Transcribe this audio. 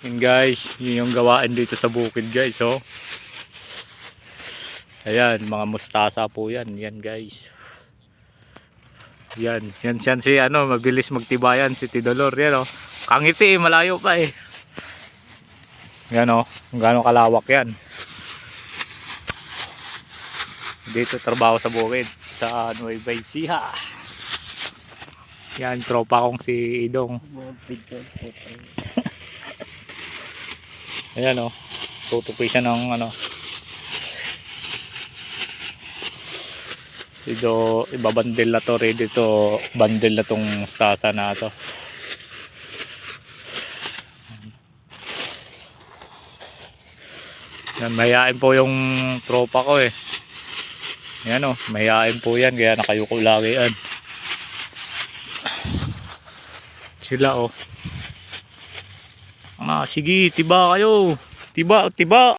Yun guys, yun yung gawaan dito sa bukid guys, oh. Ayan, mga mustasa po yan. Yan guys. Yan, yan, yan si ano, mabilis magtibayan si Tidolor. Yan oh. Kangiti malayo pa eh. Yan oh, gaano kalawak yan. Dito trabaho sa bukid sa Nueva Ecija. Yan, tropa kong si Idong. Ayan oh. Tutukoy siya ng ano. Dito, ibabandel na to rin dito. Bandel na tong stasa na to. Yan, mahihain po yung tropa ko eh. Yan oh, mahihain po yan. Kaya nakayuko lagi yan. Sila oh. Ah, sige, tiba kayo. Tiba, tiba.